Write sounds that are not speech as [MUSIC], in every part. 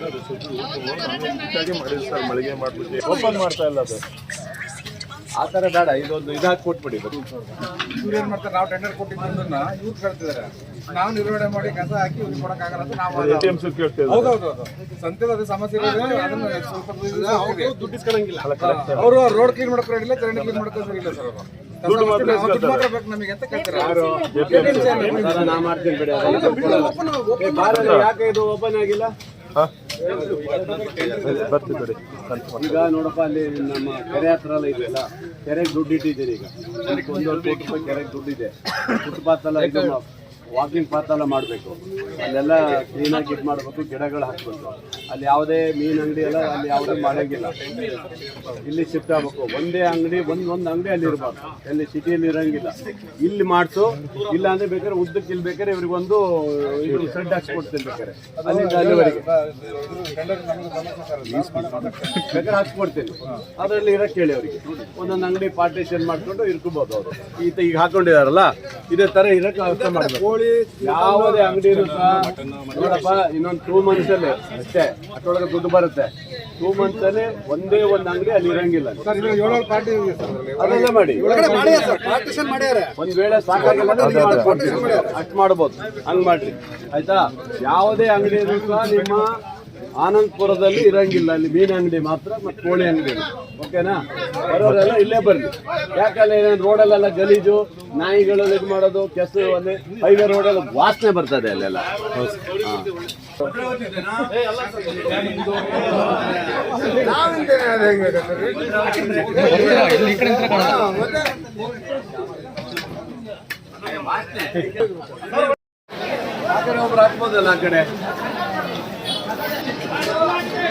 ಮಾಡಿದ್ರು ಸರ್ ಮಳಿಗೆ ಮಾಡ್ಬಿಟ್ಟು ಓಪನ್ ಮಾಡ್ತಾ ಇಲ್ಲ ಅದು. ಆ ಥರ ಬೇಡ ಇದೊಂದು ಇದು ಹಾಕಿ ಕೊಟ್ಬಿಡಿ ಇವ್ರು ಏನು ಮಾಡ್ತಾರೆ ನಾವು ಟೆಂಡರ್ ಕೊಟ್ಟಿದ್ದನ್ನ ಇವ್ರು ನಾವು ನಿರ್ವಹಣೆ ಮಾಡಿ ಕಸ ಹಾಕಿ ಇವ್ರಿಗೆ ಕೊಡಕ್ಕಾಗಲ್ಲ ಅಂತ ನಾವು ಎ ಟಿ ಎಂ ಸುಖ ಕೇಳ್ತಿದ್ದಾರೆ ಹೌದೌದು ಸಂತೆದ ಅದೇ ಸಮಸ್ಯೆ ಇದೆ ಅದನ್ನ ಸ್ವಲ್ಪ ದುಡ್ಡು ಇಸ್ಕೊಳಂಗಿಲ್ಲ. ಅಲ್ಲ ಅವರು ರೋಡ್ ಕ್ಲೀನ್ ಮಾಡಕ್ ರೆಡಿ ಇಲ್ಲ ಚರಂಡಿ ಕ್ಲೀನ್ ಇಲ್ಲ ಸರ್ ಅವರು. ದುಡ್ಡು ಮಾತ್ರ ದುಡ್ಡು ಇಸ್ಕೊಳ್ತಾರೆ. ಮಾತ್ರ ಬೇಕು ನಮಗೆ ಅಂತ ಕೇಳ್ತಾರೆ. ನಾ ಮಾಡ್ತೀನಿ ಬಿಡಿ ಅದನ್ನ ಕೊಟ್ಬಿಡಲ್ಲ. ಏ, ಬಾರಲ್ಲ, ಯಾಕೆ ಇದು ಓಪನ್ ಆಗಿಲ್ಲ? ಬರ್ತೀವಿ ಈಗ ನೋಡಪ್ಪ ಅಲ್ಲಿ ನಮ್ಮ ಕೆರೆ ಹತ್ರ ಎಲ್ಲ ಇದೆಯಲ್ಲ ಕೆರೆಗೆ ದುಡ್ಡು ಇಟ್ಟಿದ್ದೀನಿ ಈಗ. ಒಂದು ಕೋಟಿ ರೂಪಾಯಿ ಕೆರೆಗೆ ದುಡ್ಡಿದೆ [COUGHS] ಫುಟ್ಪಾತ್ ಎಲ್ಲ ವಾಕಿಂಗ್ ಪಾತ್ ಎಲ್ಲ ಮಾಡಬೇಕು. ಅಲ್ಲೆಲ್ಲ ಕ್ಲೀನಾಗಿ ಇದು ಮಾಡಬೇಕು, ಗಿಡಗಳು ಹಾಕಬೇಕು. ಅಲ್ಲಿ ಯಾವುದೇ ಮೀನು ಅಂಗಡಿ ಎಲ್ಲ ಅಲ್ಲಿ ಯಾವುದೇ ಮಾಡೋಂಗಿಲ್ಲ. ಇಲ್ಲಿ ಶಿಫ್ಟ್ ಆಗಬೇಕು. ಒಂದೇ ಅಂಗಡಿ ಒಂದೊಂದು ಒಂದು ಅಂಗಡಿ ಅಲ್ಲಿ ಇರಬಾರ್ದು. ಅಲ್ಲಿ ಸಿಟಿಯಲ್ಲಿ ಇರಂಗಿಲ್ಲ. ಇಲ್ಲಿ ಮಾಡಿಸು ಇಲ್ಲ ಅಂದರೆ ಬೇಕಾದ್ರೆ ಉದ್ದಕ್ಕೆ ಇಲ್ಲಿ ಬೇಕಾದ್ರೆ ಇವ್ರಿಗೊಂದು ಇದು ಸೆಡ್ ಹಾಕ್ಸ್ಕೊಡ್ತೀನಿ ಬೇಕಾದ್ರೆ. ಅಲ್ಲಿಂದ ಅಲ್ಲಿವರೆಗೆ. ಬೇಕಾದ್ರೆ ಹಾಕ್ಸ್ಕೊಡ್ತೀನಿ. ಅದರಲ್ಲಿ ಇರಕ್ಕೆ ಹೇಳಿ ಅವರಿಗೆ. ಒಂದೊಂದು ಅಂಗಡಿ ಪಾರ್ಟೇಷನ್ ಮಾಡ್ಕೊಂಡು ಇರ್ಕೋಬೋದು ಅವರು. ಈಗ ಹಾಕೊಂಡಿದಾರಲ್ಲ, ಇದೇ ತರ ಇರಕ್ಕೆ ವ್ಯವಸ್ಥೆ ಮಾಡಬೇಕು. ಯಾವುದೇ ಅಂಗಡಿ ನೋಡಪ್ಪ ಇನ್ನೊಂದು ಟೂ ಮಂತ್ಸ್ ಅಲ್ಲಿ ಅಷ್ಟೇ ಅಷ್ಟೊಳಗೆ ದುಡ್ಡು ಬರುತ್ತೆ. ಟೂ ಮಂತ್ಸ್ ಅಲ್ಲಿ ಒಂದೇ ಒಂದು ಅಂಗಡಿ ಅಲ್ಲಿ ಇರಂಗಿಲ್ಲ. ಅದೆಲ್ಲ ಮಾಡಿ. ಒಂದ್ ವೇಳೆ ಸಾಕಾಗಿಲ್ಲ ಅಷ್ಟು ಮಾಡ್ಬೋದು. ಹಂಗ್ ಮಾಡ್ರಿ. ಆಯ್ತಾ? ಯಾವುದೇ ಅಂಗಡಿ ನಿಮ್ಮ ಆನಂದಪುರದಲ್ಲಿ ಇರಂಗಿಲ್ಲ. ಅಲ್ಲಿ ಮೀನು ಅಂಗಡಿ ಮಾತ್ರ ಮತ್ತೆ ಕೋಳಿ ಅಂಗಡಿ ಓಕೆನಾ? ಬರೋರೆಲ್ಲ ಇಲ್ಲೇ ಬರ್ಲಿ ಯಾಕಂದ್ರೆ ಏನೇನು ರೋಡಲ್ಲೆಲ್ಲ ಗಲೀಜು ನಾಯಿಗಳು ಇದು ಮಾಡೋದು ಕೆಸರು ಅಲ್ಲಿ ಹೈವೇ ರೋಡಲ್ಲಿ ವಾಸನೆ ಬರ್ತದೆ ಅಲ್ಲೆಲ್ಲ. ಕಡೆ ಒಬ್ರು ಹಾಕ್ಬೋದಲ್ಲ ಆ ಕಡೆ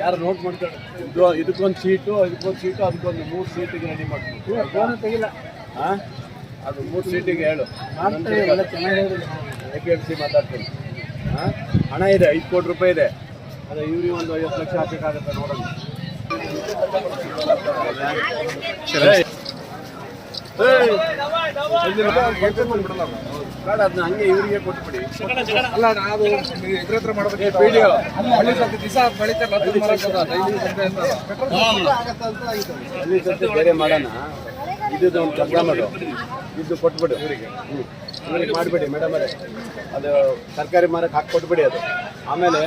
ಯಾರು ನೋಟ್ ಮಾಡ್ತಾರೆ? ಇದು ಇದಕ್ಕೊಂದು ಸೀಟು ಇದಕ್ಕೊಂದು ಸೀಟು ಅದಕ್ಕೊಂದು ಮೂರು ಸೀಟಿಗೆ ರೆಡಿ ಮಾಡ್ತೀವಿ ಫೋನ್ ತೆಗಿಲ್ಲ. ಹಾಂ ಅದು ಮೂರು ಸೀಟಿಗೆ ಹೇಳು. ಎ ಪಿ ಎಂ ಸಿ ಮಾತಾಡ್ತೀನಿ. ಹಾಂ ಹಣ ಇದೆ ಐದು ಕೋಟಿ ರೂಪಾಯಿ ಇದೆ. ಅದೇ ಇವ್ರಿಗೆ ಒಂದು ಐವತ್ತು ಲಕ್ಷ ಹಾಕಬೇಕಾಗತ್ತೆ ನೋಡೋಣ. ಏಯ್. ಬೇಡ ಅದನ್ನ ಹಂಗೆ ಇವರಿಗೆ ಕೊಟ್ಬಿಡಿ. ಅಲ್ಲ ನಾವು ಇದ್ರ ಹತ್ರ ಮಾಡ್ಬೇಕು ವಿಡಿಯೋ ಹಳ್ಳಿ ಸ್ವಲ್ಪ ದಿವಸ ಬೇರೆ ಮಾಡೋಣ. ಒಂದು ಕೆಲಸ ಮಾಡು. ಇದು ಕೊಟ್ಬಿಡು ಇವರಿಗೆ ಇವರಿಗೆ ಮಾಡಿಬಿಡಿ ಮೇಡಮ್ ಅವರೇ. ಅದು ತರಕಾರಿ ಮಾರಕ್ಕೆ ಹಾಕಿ ಕೊಟ್ಬಿಡಿ ಅದು. ಆಮೇಲೆ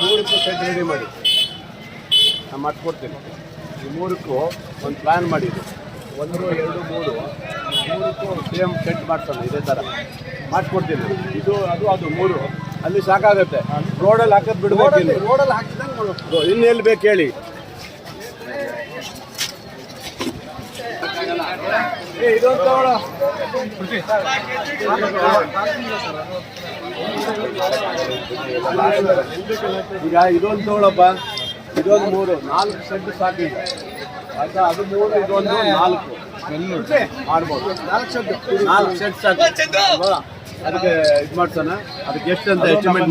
ಮೂರಕ್ಕೂ ಸೆಟ್ ರೆಡಿ ಮಾಡಿ. ನಾನು ಮಾಡ್ಕೊಡ್ತೀನಿ. ಈ ಮೂರಕ್ಕೂ ಒಂದು ಪ್ಲ್ಯಾನ್ ಮಾಡಿದ್ದು. ಒಂದು ಎರಡು ಮೂರು. ಮೂರಕ್ಕೂ ಸೇಮ್ ಸೆಟ್ ಮಾಡ್ಸೋಣ ಇದೇ ಥರ ಮಾಡಿಸ್ಕೊಡ್ತೀನಿ. ಇದು ಅದು ಅದು ಮೂರು. ಅಲ್ಲಿ ಸಾಕಾಗತ್ತೆ. ರೋಡಲ್ಲಿ ಹಾಕೋದು ಬಿಡಬೇಕು ಇಲ್ಲಿ. ರೋಡಲ್ಲಿ ಹಾಕಿದಂಗೆ ಮಾಡ್ಬೇಕು. ಇನ್ನು ಎಲ್ಲಿ ಬೇಕು ಹೇಳಿ. ಇದೊಂದು. ಈಗ ಇದೊಂದು ತಗೊಳಪ್ಪ ಇದೊಂದು ಮೂರು. ನಾಲ್ಕು ಸೆಟ್ ಸಾಕಿಲ್ಲ ಆಯ್ತಾ? ಅದು ಮೂರು ಇದೊಂದು ನಾಲ್ಕು. ಮಾಡ್ಬೋದು ನಾಲ್ಕು ಸೆಟ್ ನಾಲ್ಕು ಸೆಟ್ ಸಾಕು. ಅದಕ್ಕೆ ಇದು ಮಾಡ್ತಾನ ಅದಕ್ಕೆ ಎಷ್ಟು ಅಂತ ಎಸ್ಟಿಮೇಟ್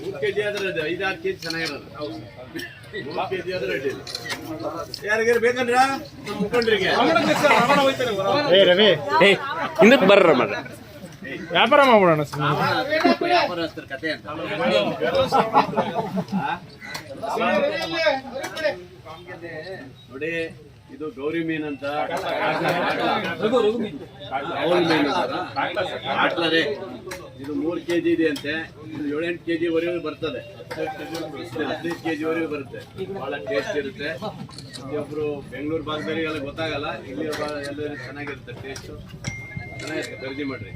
ಮೂರು ಕೆಜಿ ಆದ್ರೆ ಅದು ಐದಾರು ಕೆಜಿ ಚೆನ್ನಾಗಿರೋದು. ಮೂರು ಕೆಜಿ ಆದ್ರೆ ಅಡ್ಡಿಲ್ಲ ಯಾರಿಗಾರು ಏ ರವಿ. ಏ ಹಿಂದಕ್ಕೆ ಬರ್ರ ಮರ ವ್ಯಾಪಾರ ಮಾಡ್ಬಿಡೋಣ ವ್ಯಾಪಾರಸ್ಥರ ಕತೆ ಅಂತ. ನೋಡಿ ಇದು ಗೌರಿ ಮೀನ್ ಅಂತ. ಮೀನು ಕಾಟ್ಲರೇ. ಇದು ಮೂರು ಕೆ ಜಿ ಇದೆ ಅಂತೆ. ಇದು ಏಳೆಂಟು ಕೆಜಿ ವರೆಗೂ ಬರ್ತದೆ ಹದಿನೈದು ಕೆಜಿ ವರೆಗೂ ಬರುತ್ತೆ. ಭಾಳ ಟೇಸ್ಟ್ ಇರುತ್ತೆ. ಪ್ರತಿಯೊಬ್ಬರು ಬೆಂಗಳೂರು ಭಾಗದಲ್ಲಿ ಎಲ್ಲ ಗೊತ್ತಾಗಲ್ಲ. ಇಲ್ಲಿ ಎಲ್ಲ ಚೆನ್ನಾಗಿರುತ್ತೆ ಟೇಸ್ಟು ಚೆನ್ನಾಗಿರುತ್ತೆ. ಖರೀದಿ ಮಾಡ್ರಿ.